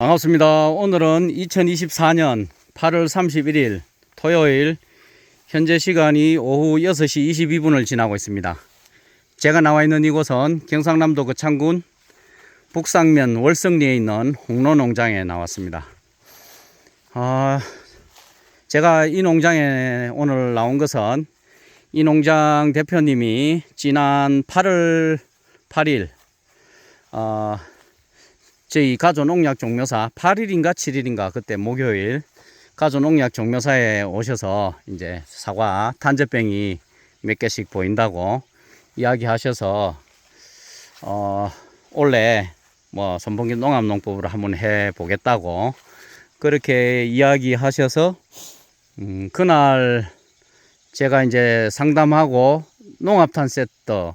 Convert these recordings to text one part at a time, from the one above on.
반갑습니다. 오늘은 2024년 8월 31일 토요일 현재 시간이 오후 6시 22분을 지나고 있습니다. 제가 나와 있는 이곳은 경상남도 거창군 북상면 월성리에 있는 홍로 농장에 나왔습니다. 아, 제가 이 농장에 오늘 나온 것은 이 농장 대표님이 지난 8월 8일 어, 저희 가조농약 종묘사 8일인가 7일인가 그때 목요일 가조농약 종묘사에 오셔서 이제 사과 탄저병이 몇 개씩 보인다고 이야기하셔서 어 올해 뭐 선봉기 농업농법으로 한번 해 보겠다고 그렇게 이야기하셔서 음 그날 제가 이제 상담하고 농업탄 세트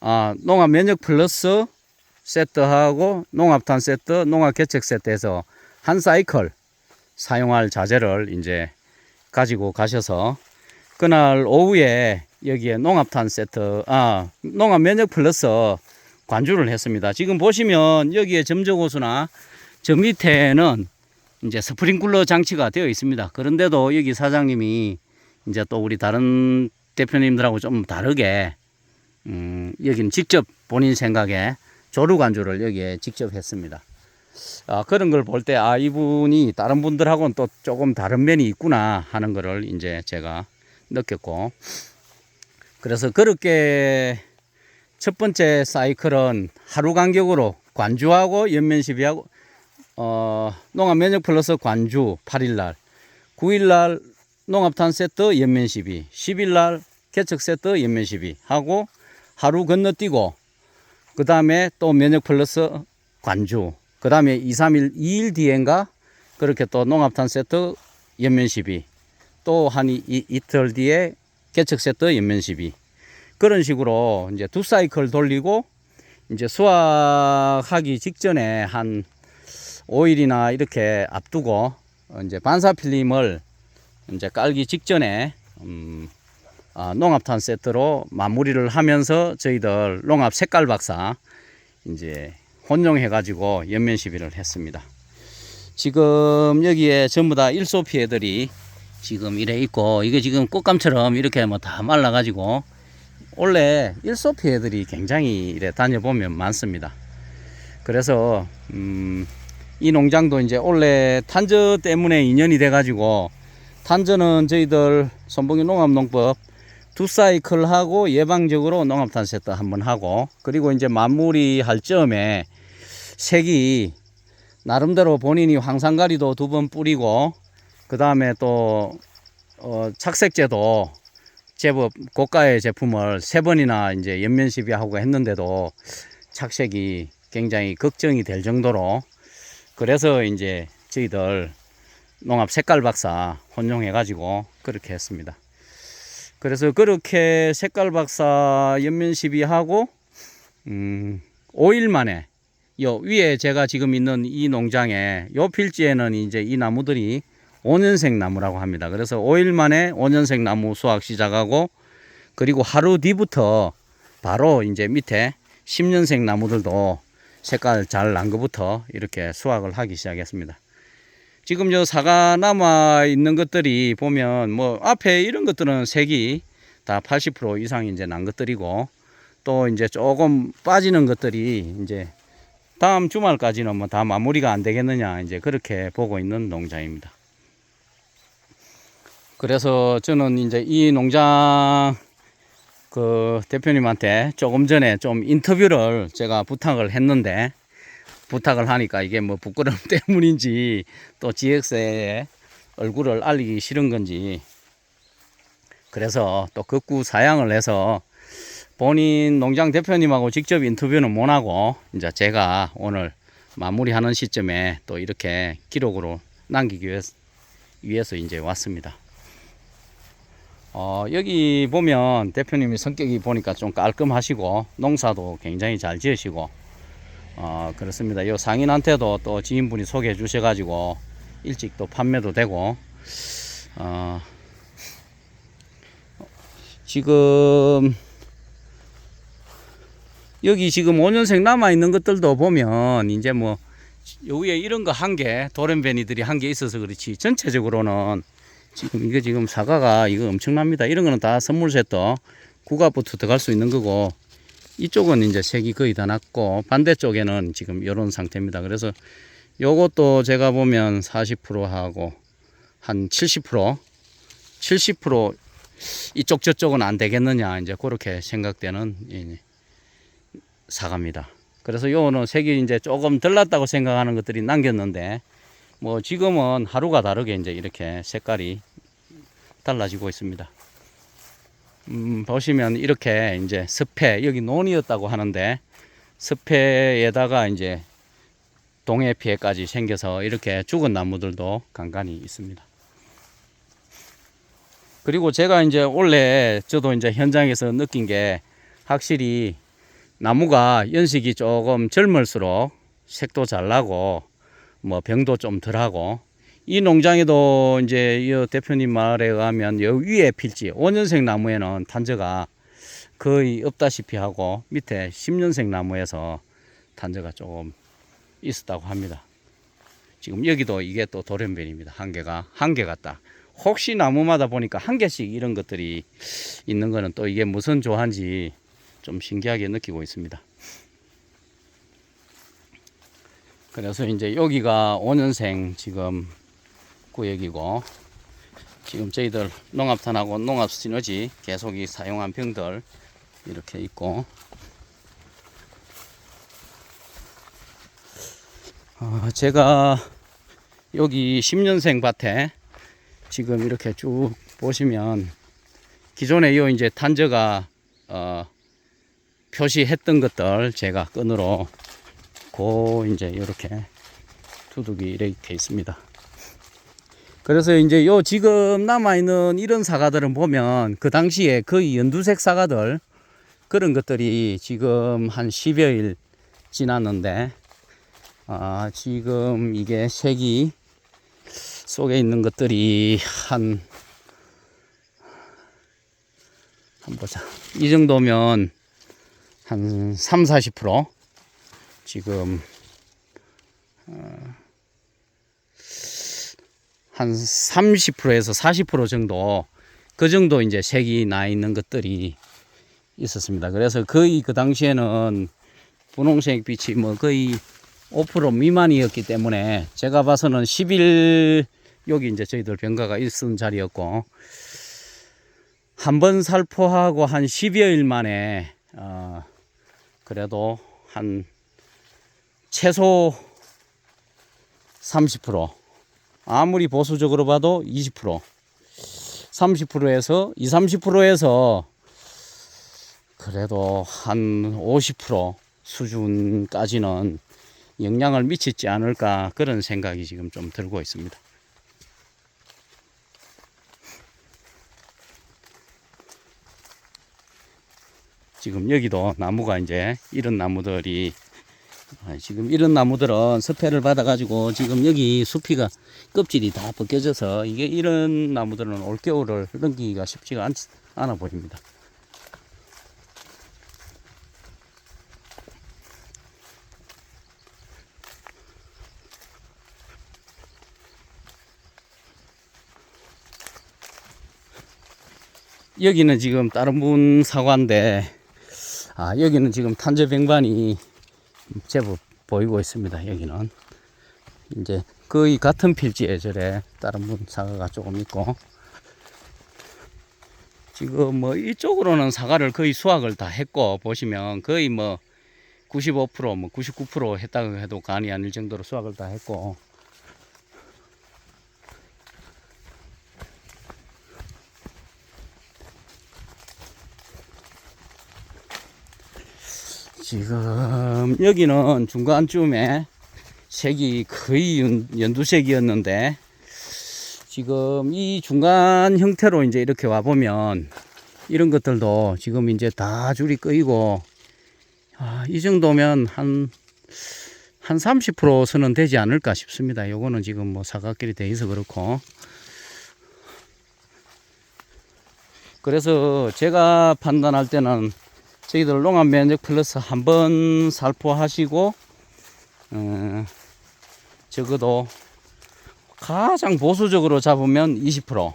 아 농업 면역 플러스 세트하고 농압탄 세트, 농압 개척 세트에서 한 사이클 사용할 자재를 이제 가지고 가셔서 그날 오후에 여기에 농압탄 세트, 아, 농압 면역 플러스 관주를 했습니다. 지금 보시면 여기에 점적호수나 저 밑에는 이제 스프링클러 장치가 되어 있습니다. 그런데도 여기 사장님이 이제 또 우리 다른 대표님들하고 좀 다르게 음, 여기는 직접 본인 생각에 조루 관주를 여기에 직접 했습니다. 아, 그런 걸 볼 때, 아, 이분이 다른 분들하고는 또 조금 다른 면이 있구나 하는 거를 이제 제가 느꼈고. 그래서 그렇게 첫 번째 사이클은 하루 간격으로 관주하고 연면 시비하고, 어, 농업 면역 플러스 관주 8일날, 9일날 농업탄 세트 연면 시비, 10일날 개척 세트 연면 시비 하고 하루 건너뛰고 그 다음에 또 면역 플러스 관주. 그 다음에 2, 3일, 2일 뒤엔가 그렇게 또 농압탄 세트 연면 시비. 또한 이틀 뒤에 개척 세트 연면 시비. 그런 식으로 이제 두 사이클 돌리고 이제 수확하기 직전에 한 5일이나 이렇게 앞두고 이제 반사 필름을 이제 깔기 직전에 음, 아, 농압탄 세트로 마무리를 하면서 저희들 농압 색깔 박사 이제 혼용해 가지고 연면 시비를 했습니다. 지금 여기에 전부 다 일소 피해들이 지금 이래 있고 이게 지금 꽃감처럼 이렇게 뭐 다 말라 가지고 원래 일소 피해들이 굉장히 이래 다녀보면 많습니다. 그래서 음, 이 농장도 이제 원래 탄저 때문에 인연이 돼 가지고 탄저는 저희들 선봉이 농업농법 두 사이클 하고 예방적으로 농업탄 세트 한번 하고 그리고 이제 마무리 할 점에 색이 나름대로 본인이 황산가리도 두 번 뿌리고 그 다음에 또 어, 착색제도 제법 고가의 제품을 세 번이나 이제 연면 시비하고 했는데도 착색이 굉장히 걱정이 될 정도로 그래서 이제 저희들 농업 색깔 박사 혼용해 가지고 그렇게 했습니다. 그래서 그렇게 색깔 박사 연면 시비하고 음 5일 만에 요 위에 제가 지금 있는 이 농장에 요 필지에는 이제 이 나무들이 5년생 나무라고 합니다. 그래서 5일 만에 5년생 나무 수확 시작하고 그리고 하루 뒤부터 바로 이제 밑에 10년생 나무들도 색깔 잘 난 것부터 이렇게 수확을 하기 시작했습니다. 지금 저 사과 남아 있는 것들이 보면 뭐 앞에 이런 것들은 색이 다 80% 이상 이제 난 것들이고 또 이제 조금 빠지는 것들이 이제 다음 주말까지는 뭐 다 마무리가 안 되겠느냐 이제 그렇게 보고 있는 농장입니다. 그래서 저는 이제 이 농장 그 대표님한테 조금 전에 좀 인터뷰를 제가 부탁을 했는데 부탁을 하니까 이게 뭐 부끄러움 때문인지 또 GX에 얼굴을 알리기 싫은 건지 그래서 또 극구 사양을 해서 본인 농장 대표님하고 직접 인터뷰는 못 하고 이제 제가 오늘 마무리하는 시점에 또 이렇게 기록으로 남기기 위해서 이제 왔습니다. 어, 여기 보면 대표님이 성격이 보니까 좀 깔끔하시고 농사도 굉장히 잘 지으시고 어, 그렇습니다. 요 상인한테도 또 지인분이 소개해 주셔가지고 일찍 또 판매도 되고, 어, 지금, 여기 지금 5년생 남아 있는 것들도 보면 이제 뭐요 위에 이런 거 한 개, 도련베니들이 한 개 있어서 그렇지. 전체적으로는 지금 이거 지금 사과가 이거 엄청납니다. 이런 거는 다 선물세터 구가부터 들어갈 수 있는 거고 이쪽은 이제 색이 거의 다 났고 반대쪽에는 지금 이런 상태입니다. 그래서 요것도 제가 보면 40% 하고 한 70% 70% 이쪽 저쪽은 안 되겠느냐 이제 그렇게 생각되는 이 사과입니다. 그래서 요거는 색이 이제 조금 덜 났다고 생각하는 것들이 남겼는데 뭐 지금은 하루가 다르게 이제 이렇게 색깔이 달라지고 있습니다. 음, 보시면 이렇게 이제 습해 여기 논이었다고 하는데 습해에다가 이제 동해 피해까지 생겨서 이렇게 죽은 나무들도 간간히 있습니다. 그리고 제가 이제 원래 저도 이제 현장에서 느낀 게 확실히 나무가 연식이 조금 젊을수록 색도 잘 나고 뭐 병도 좀 덜하고 이 농장에도 이제 이 대표님 말에 의하면 여 위에 필지 5년생 나무에는 단저가 거의 없다시피 하고 밑에 10년생 나무에서 단저가 조금 있었다고 합니다. 지금 여기도 이게 또 돌연변입니다. 한 개가 한개 같다. 혹시 나무마다 보니까 한 개씩 이런 것들이 있는 거는 또 이게 무슨 조화인지 좀 신기하게 느끼고 있습니다. 그래서 이제 여기가 5년생 지금 구역이고 지금 저희들 농업탄하고 농업 시너지 계속 이 사용한 병들 이렇게 있고 어, 제가 여기 10년생 밭에 지금 이렇게 쭉 보시면 기존에 요 이제 탄저가 어, 표시했던 것들 제가 끈으로 고 이제 이렇게 두둑이 이렇게 있습니다. 그래서 이제 요 지금 남아 있는 이런 사과들은 보면 그 당시에 거의 연두색 사과들 그런 것들이 지금 한 10여일 지났는데 아, 지금 이게 색이 속에 있는 것들이 한, 한 보자. 이 정도면 한 3, 40% 지금, 어, 한 30%에서 40% 정도 그 정도 이제 색이 나 있는 것들이 있었습니다. 그래서 거의 그 당시에는 분홍색 빛이 뭐 거의 5% 미만이었기 때문에 제가 봐서는 10일 여기 이제 저희들 병가가 있은 자리였고 한 번 살포하고 한 10여일 만에 어 그래도 한 최소 30% 아무리 보수적으로 봐도 20% 30%에서 20, 30%에서 그래도 한 50% 수준까지는 영향을 미치지 않을까 그런 생각이 지금 좀 들고 있습니다. 지금 여기도 나무가 이제 이런 나무들이 아, 지금 이런 나무들은 섭해를 받아가지고 지금 여기 수피가 껍질이 다 벗겨져서 이게 이런 나무들은 올겨울을 넘기기가 쉽지가 않, 않아 보입니다. 여기는 지금 다른 분 사과인데 아 여기는 지금 탄저병반이 제법 보이고 있습니다 여기는. 이제 거의 같은 필지에 저래 다른 분 사과가 조금 있고. 지금 뭐 이쪽으로는 사과를 거의 수확을 다 했고 보시면 거의 뭐 95%뭐 99% 했다고 해도 과언이 아닐 정도로 수확을 다 했고 지금 여기는 중간쯤에 색이 거의 연, 연두색이었는데 지금 이 중간 형태로 이제 이렇게 와 보면 이런 것들도 지금 이제 다 줄이 꺼이고 아, 이 정도면 한 한 30%선은 되지 않을까 싶습니다. 요거는 지금 뭐 사각길이 돼 있어 그렇고 그래서 제가 판단할 때는 저희들 농업 면적 플러스 한 번 살포하시고 어, 적어도 가장 보수적으로 잡으면 20%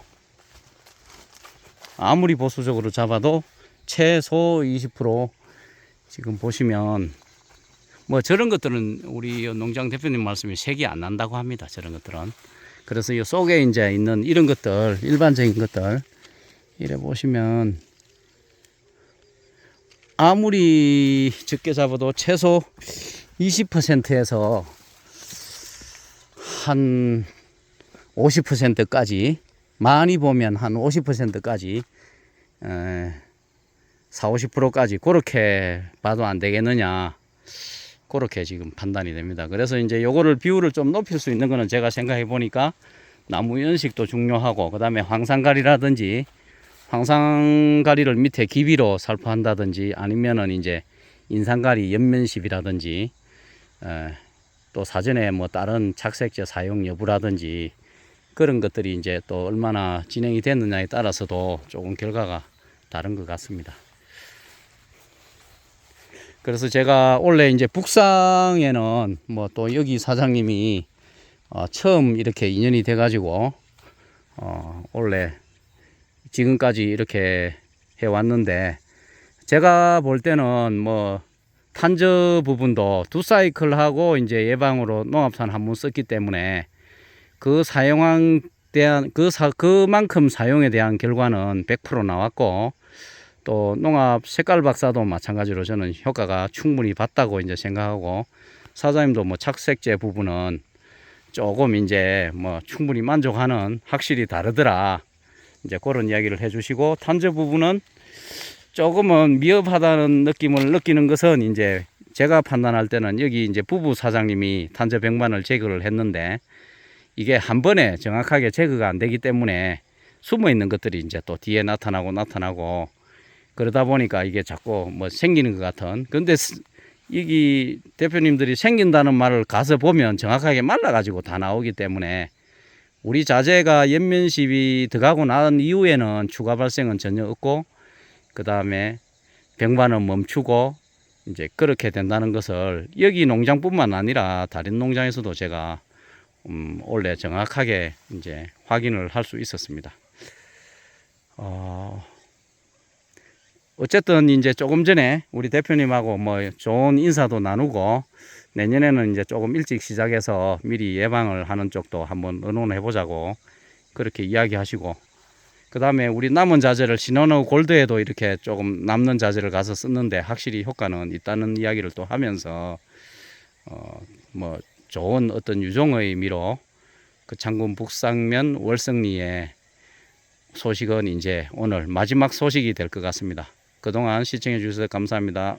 아무리 보수적으로 잡아도 최소 20% 지금 보시면 뭐 저런 것들은 우리 농장 대표님 말씀이 색이 안 난다고 합니다. 저런 것들은. 그래서 이 속에 이제 있는 이런 것들, 일반적인 것들, 이래 보시면 아무리 적게 잡아도 최소 20%에서 한 50%까지 많이 보면 한 50%까지 에, 4, 50%까지 그렇게 봐도 안 되겠느냐. 그렇게 지금 판단이 됩니다. 그래서 이제 요거를 비율을 좀 높일 수 있는 거는 제가 생각해 보니까 나무 연식도 중요하고 그 다음에 황산가리라든지 황산가리를 밑에 기비로 살포한다든지 아니면은 이제 인산가리 옆면십이라든지 에, 또 사전에 뭐 다른 착색제 사용 여부라든지 그런 것들이 이제 또 얼마나 진행이 됐느냐에 따라서도 조금 결과가 다른 것 같습니다. 그래서 제가 원래 이제 북상에는 뭐 또 여기 사장님이 어 처음 이렇게 인연이 돼가지고 어 원래 지금까지 이렇게 해 왔는데 제가 볼 때는 뭐 탄저 부분도 두 사이클 하고 이제 예방으로 농합산 한 번 썼기 때문에 그 사용한 대한 그 사, 그만큼 사용에 대한 결과는 100% 나왔고 또 농업 색깔 박사도 마찬가지로 저는 효과가 충분히 봤다고 이제 생각하고 사장님도 뭐 착색제 부분은 조금 이제 뭐 충분히 만족하는 확실히 다르더라 이제 그런 이야기를 해주시고 탄저 부분은 조금은 미흡하다는 느낌을 느끼는 것은 이제 제가 판단할 때는 여기 이제 부부 사장님이 탄저 백만을 제거를 했는데 이게 한 번에 정확하게 제거가 안 되기 때문에 숨어 있는 것들이 이제 또 뒤에 나타나고 나타나고 그러다 보니까 이게 자꾸 뭐 생기는 것 같은. 근데 스- 여기 대표님들이 생긴다는 말을 가서 보면 정확하게 말라가지고 다 나오기 때문에 우리 자재가 옆면십이 들어가고 난 이후에는 추가 발생은 전혀 없고 그 다음에 병반은 멈추고 이제 그렇게 된다는 것을 여기 농장뿐만 아니라 다른 농장에서도 제가 음, 원래 정확하게 이제 확인을 할 수 있었습니다. 어, 어쨌든 이제 조금 전에 우리 대표님하고 뭐 좋은 인사도 나누고 내년에는 이제 조금 일찍 시작해서 미리 예방을 하는 쪽도 한번 의논해 보자고 그렇게 이야기하시고 그 다음에 우리 남은 자재를 신원호 골드에도 이렇게 조금 남는 자재를 가서 썼는데 확실히 효과는 있다는 이야기를 또 하면서 어 뭐 좋은 어떤 유종의 의미로 그 창군 북상면 월성리의 소식은 이제 오늘 마지막 소식이 될 것 같습니다. 그동안 시청해 주셔서 감사합니다.